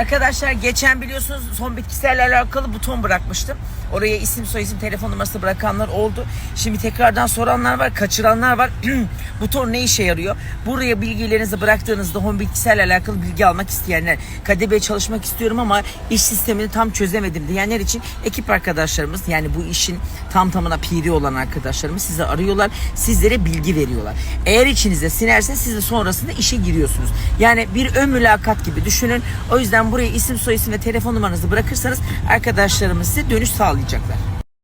Arkadaşlar geçen biliyorsunuz son bitkiselle alakalı buton bırakmıştım. Oraya isim soyisim telefon numarası bırakanlar oldu. Şimdi tekrardan soranlar var, kaçıranlar var. buton ne işe yarıyor? Buraya bilgilerinizi bıraktığınızda home bitkiselle alakalı bilgi almak isteyenler, KDB çalışmak istiyorum ama iş sistemini tam çözemedim diyenler için ekip arkadaşlarımız yani bu işin tam tamına piri olan arkadaşlarımız sizi arıyorlar. Sizlere bilgi veriyorlar. Eğer içinize sinerse siz de sonrasında işe giriyorsunuz. Yani bir ön mülakat gibi düşünün. O yüzden buraya isim soyisim ve telefon numaranızı bırakırsanız arkadaşlarımız size dönüş sağlayacaklar.